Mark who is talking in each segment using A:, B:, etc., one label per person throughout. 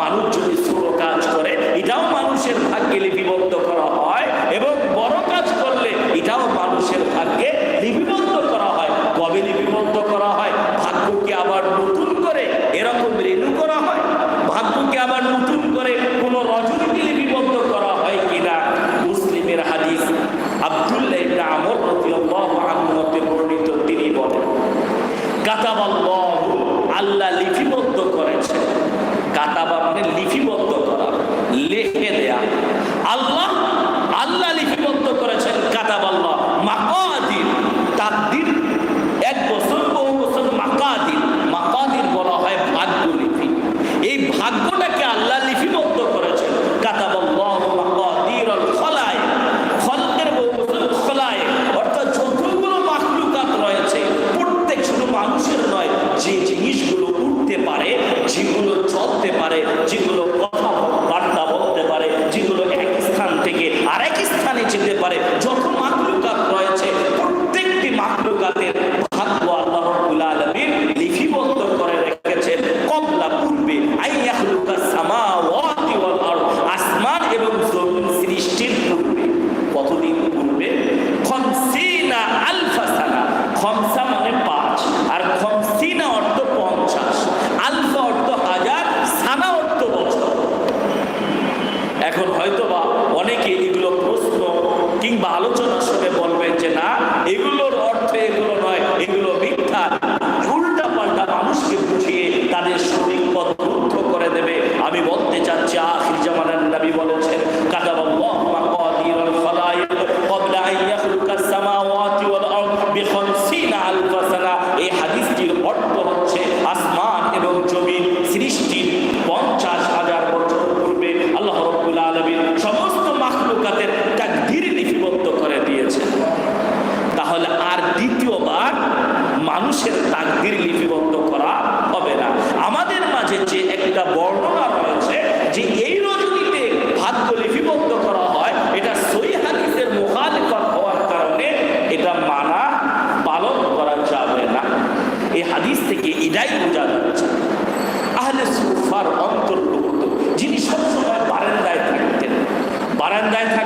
A: মানুষ যদি ছোট কাজ করে এটাও মানুষের ভাগ্যে লিপিবদ্ধ মানুষের তাকদির লিপিবদ্ধ করা হবে না। আমাদের মাঝে যে একটা বর্ণনা রয়েছে যে এই রজনীতে ভাগ্য লিপিবদ্ধ করা হয়, এটা সই হাদিসের মোকালিফত হওয়ার কারণে এটা মানা পালন করা যাবে না। এই হাদিস থেকে এটাই বোঝা যাচ্ছে, আহলে সুফার অন্তর্ভুক্ত যিনি সবসময় বারান্দায় থাকতেন বারান্দায় থাকতেন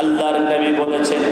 A: Allah lot of them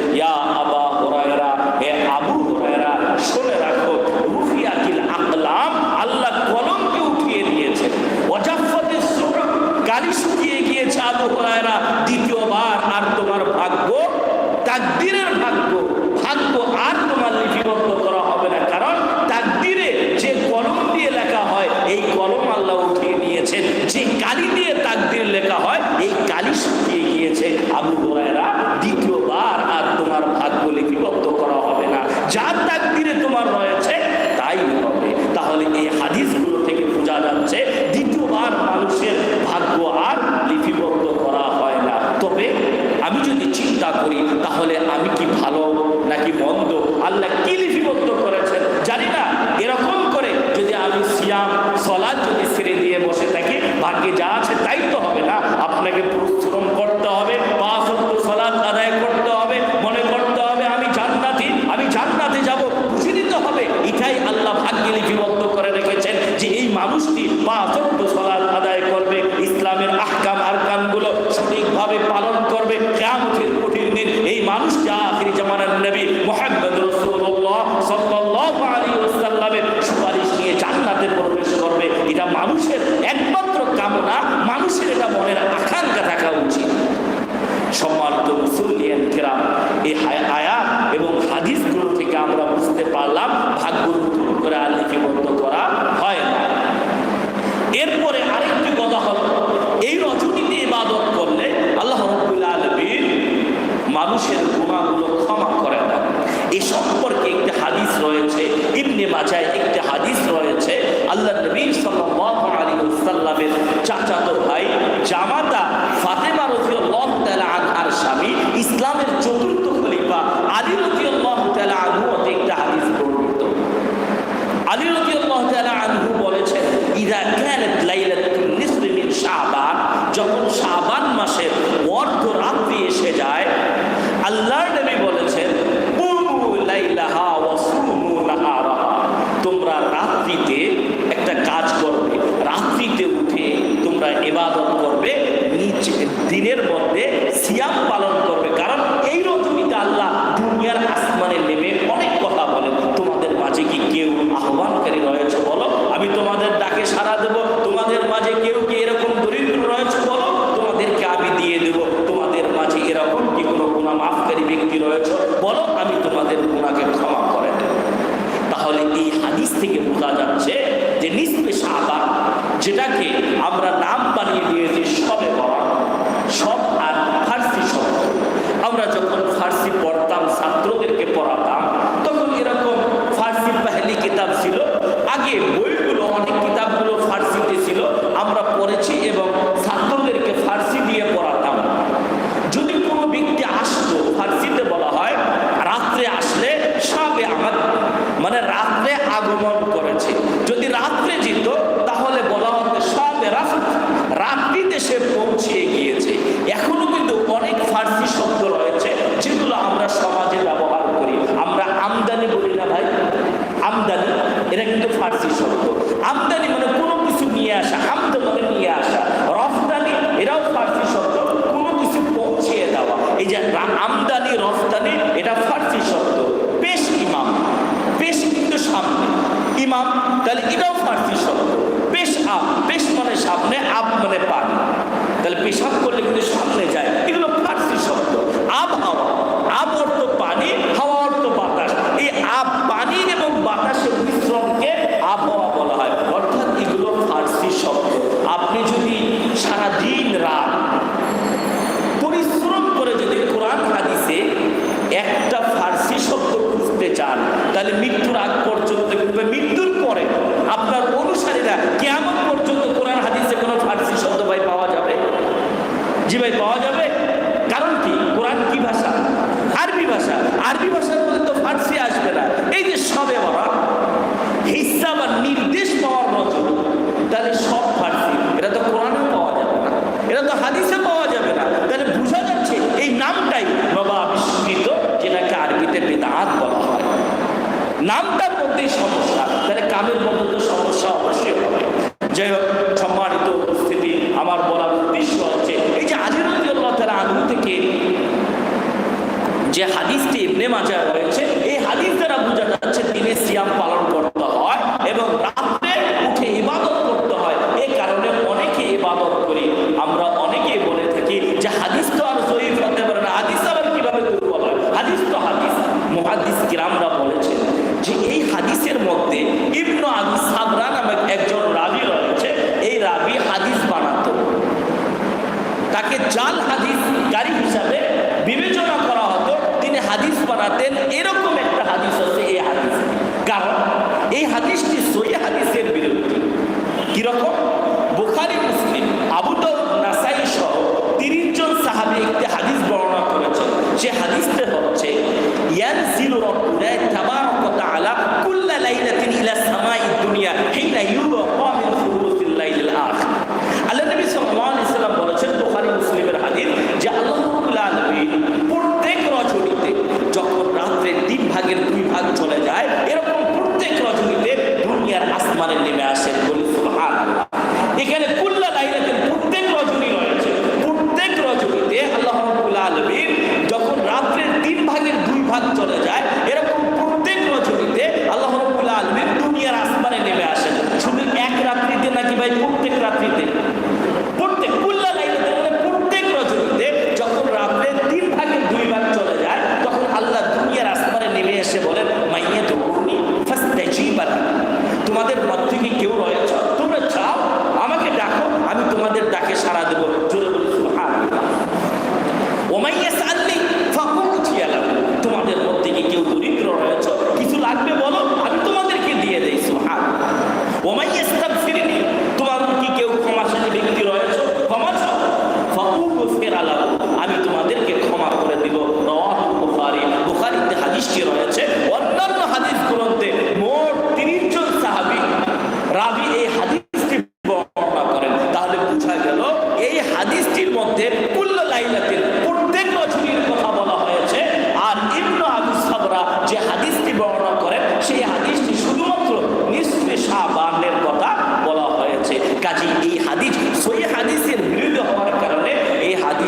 A: আমি যদি চিন্তা করি, তাহলে আমি কি ভালো নাকি মন্দ? আল্লাহ কি লিপিবদ্ধ করেছেন জানি না। এরকম করে যদি আমি সিয়াম সলাদ যদি ছেড়ে দিয়ে বসে থাকি বাকি যা আছে তাই তো হবে না। আপনাকে পরিশ্রম এই যে আমদানি, রফতানি, এটা ফার্সি শব্দ। পেশ ইমাম। পেশ কিন্তু সামনে। ইমাম, তাহলে এটাও ফার্সি শব্দ। পেশ আপ পেশ মানে সামনে আপ মানে পান। তাহলে পেশাব করলে কিন্তু সামনে যায়। এগুলো ফার্সি শব্দ। আবহাওয়া আব অর্থ পানি, হাওয়া অর্থ বাতাস। এই আব পানি এবং বাতাসের মিশ্রণকে আবহাওয়া বলা হয়। অর্থাৎ এগুলো ফার্সি শব্দ। আপনি যদি সারাদিন রাত আছে একটা ফার্সি শব্দ খুঁজতে চান, তাহলে মৃত্যুর আগ পর্যন্ত কিংবা মৃত্যুর পরে আপনার অনুসারীরা কেমন পর্যন্ত কোরআন হাদিসে কোনো ফার্সি শব্দ ভাই পাওয়া যাবে? জি ভাই, পাওয়া যাবে? কারণ কি? কোরআন কি ভাষা? আরবি ভাষা। আরবি ভাষার মধ্যে তো ফার্সি আসবে না। এই যে সবে বলা হিসা বা নির্দেশ পাওয়ার মতো তাহলে সব ফার্সি। এটা তো কোরআনে পাওয়া যাবে না। এটা তো হাদিসে পাওয়া নামটার মধ্যে সমস্যা। তাহলে কামের মধ্যে তো সমস্যা অবশ্যই হবে। যাই হোক, সম্মানিত উপস্থিতি, আমার বলার উদ্দেশ্য হচ্ছে, এই যে আজিরুল্লাহ তারা আগুন থেকে যে হাদিসটি ইবনে মাজায় রয়েছে, এই হাদিস দ্বারা বোঝা যাচ্ছে দিনে সিয়াম্পা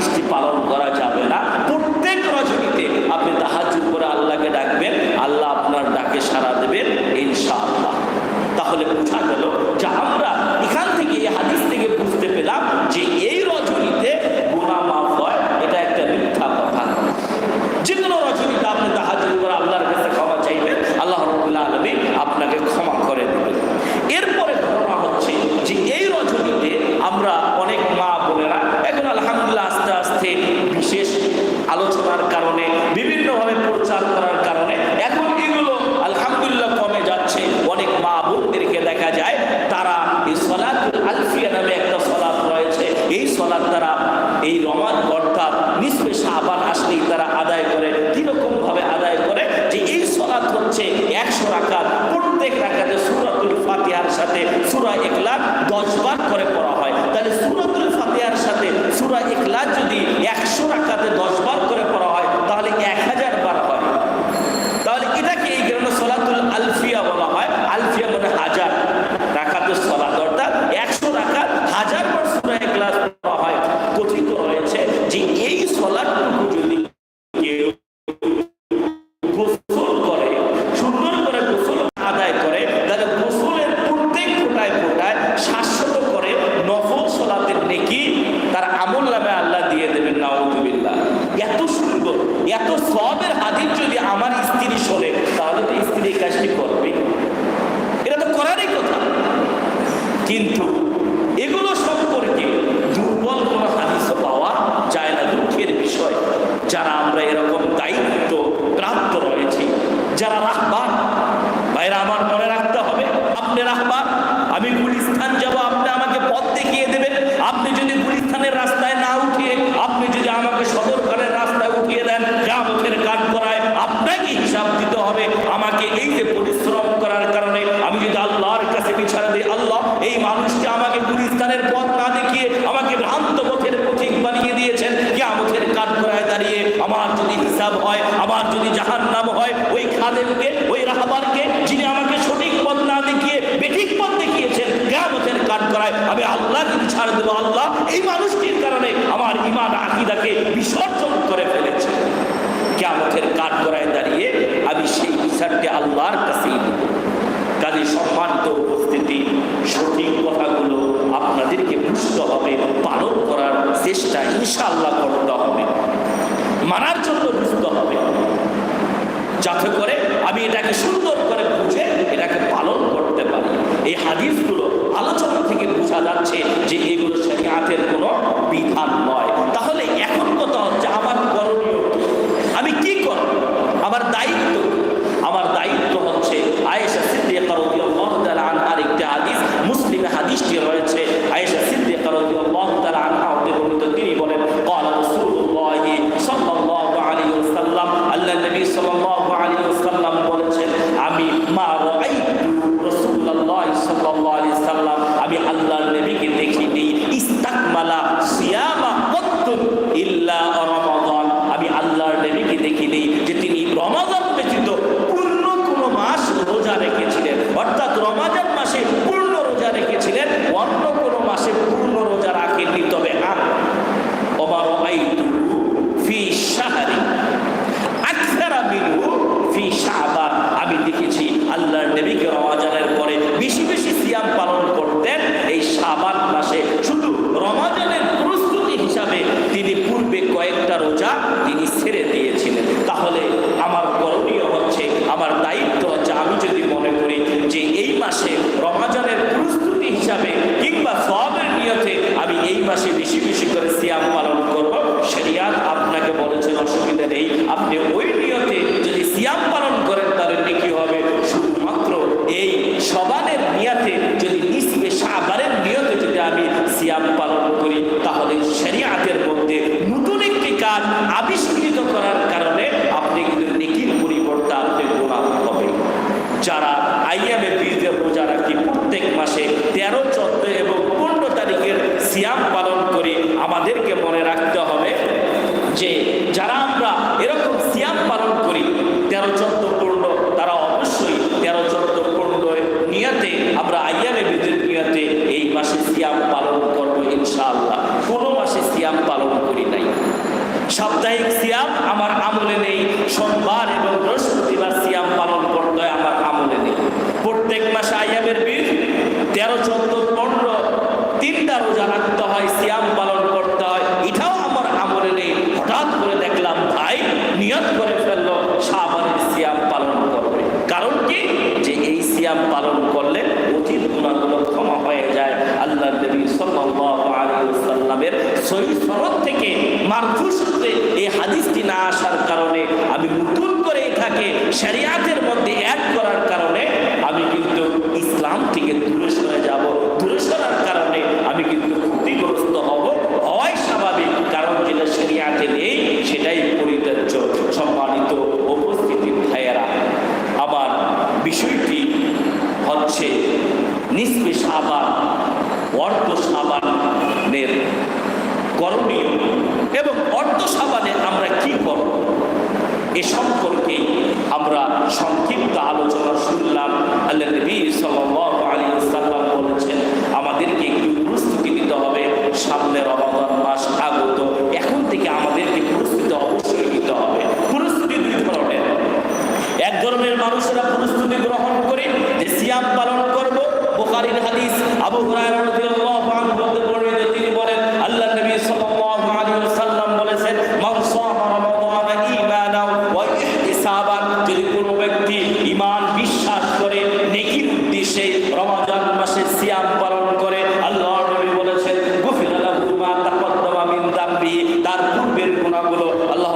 A: হাদিসটি পালন করা যাবে না। প্রত্যেক রজনীতে আপনি তাহাজ করে আল্লাহকে ডাকবেন। আল্লাহ আপনার ডাকে সারা দেবে। সমান অর্থাৎ নিঃস্বে সাবান আসলেই তারা আদায় করে, কীরকমভাবে আদায় করে যে এই সলাৎ হচ্ছে একশো রাখাত প্রত্যেক রাখাতে সুরাতুল ফাতিহার সাথে সুরা একলাখ দশবার করে পড়া é a tua to হয়, আবার যদি যাহার নাম হয়, ওই খাদেমকে, ওই রাহাবারকে যিনি আমাকে সঠিক পথ না দেখিয়ে, বেঠিক পথ দেখিয়েছেন কেমতের কাজ করায় আমি আল্লাহ যদি ছাড় দেবো, আল্লাহ এই মানুষটির কারণে আমার ইমান আকিদাকে বিসর্জন করে ফেলেছে। কেমতের কাজ করায় দাঁড়িয়ে আমি সেই বিচারকে আল্লাহর কাছেই দেবো কাজে সম্মানিত উপস্থিতি, সঠিক কথাগুলো আপনাদেরকে বুঝতে হবে, পালন করার চেষ্টা ইনশাআল্লাহ করতে হবে। মানার জন্য সাথে করে আমি এটাকে সুন্দর করে বুঝে এটাকে পালন করতে পারি। এই হাদিসগুলো আলোচনা থেকে বোঝা যাচ্ছে যে এগুলো হাতের কোনো বিধান নয়। তাহলে ಅಂತ ಬರ್ತಾರೆ করণীয়। এবং অর্থ সাবানে আমরা কি করব? এ সম্পর্কে আমরা সংক্ষিপ্ত আলোচনা শুনলাম। আল্লাহ বলেছেন, আমাদেরকে একটু প্রস্তুতি নিতে হবে। সামনের মাস আগত। এখন থেকে আমাদেরকে প্রস্তুতি অবশ্যই নিতে হবে। প্রস্তুতি দুই ধরনের। এক ধরনের মানুষেরা প্রস্তুতি গ্রহণ করে, যে সিয়াম পালন করব। বোকারির হাদিস, আবু হায় মুদাব্বি তার পূর্বের গুণাগুলো আল্লাহ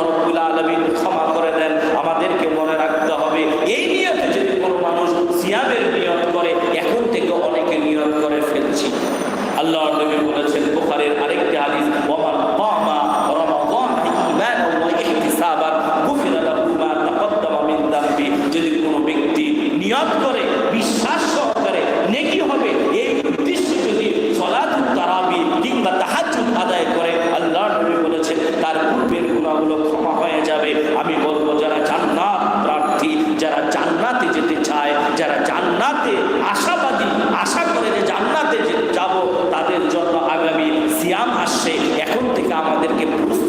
A: padre que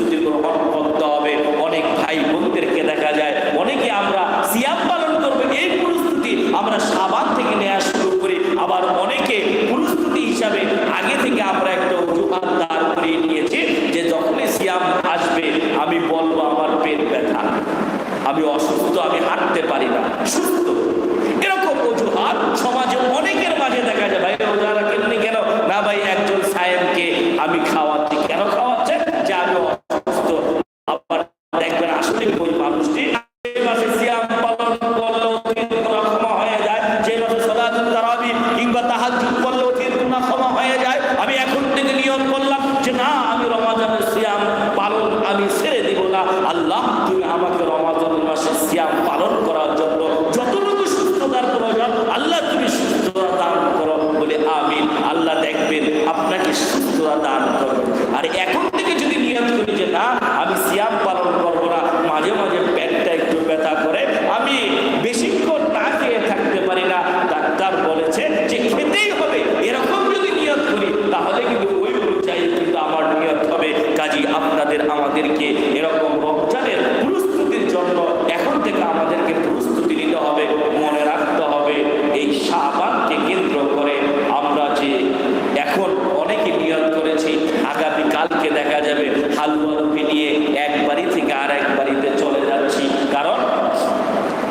A: আজকে দেখা যাবে। হালুয়া রুপি নিয়ে এক বাড়ি থেকে আর এক বাড়িতে চলে যাচ্ছি। কারণ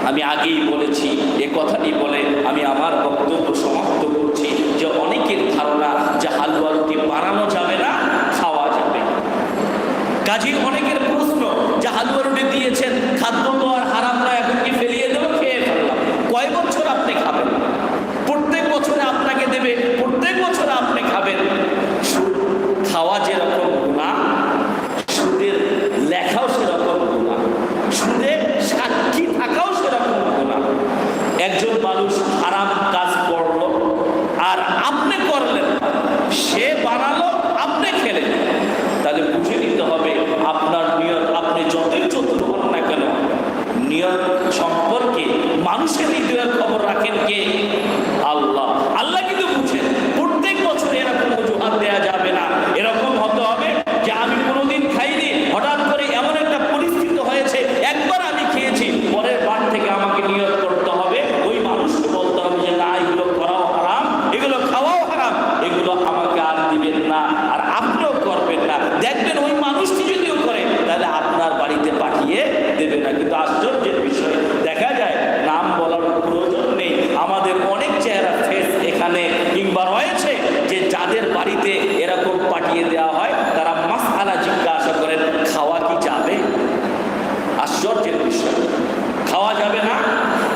A: আমি আগেই বলেছি, এ কথাটি বলে আমি আমার বক্তব্য সমাপ্ত করছি যে অনেকের ধারণা যে হালুয়া রুটি বানানো যাবে না, খাওয়া যাবে। কাজে অনেক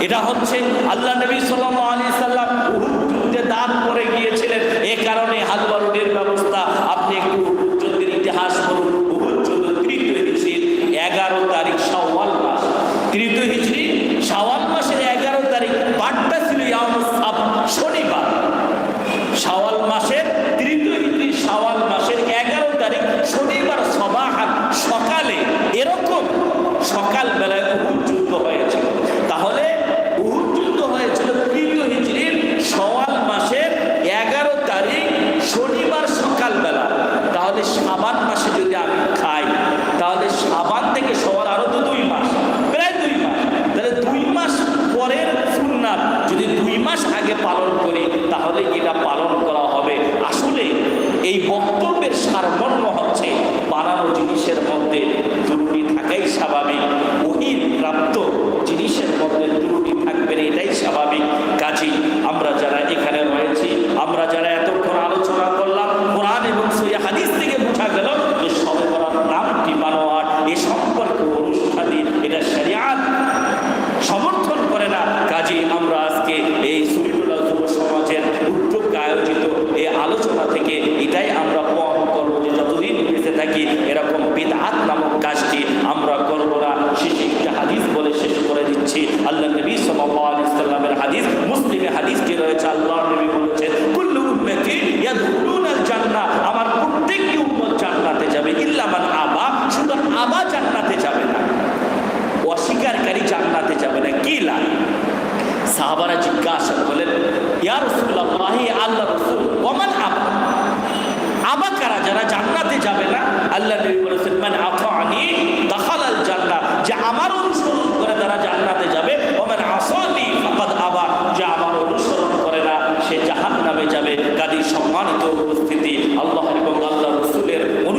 A: এটা হচ্ছে আল্লাহ নবী সাল্লাম সাবান মাসে যদি আমি খাই, তাহলে সাবান থেকে সবার আরও তো দুই মাস, প্রায় দুই মাস। তাহলে দুই মাস পরের সুন্নাত যদি দুই মাস আগে পালন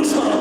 A: অনুসরণ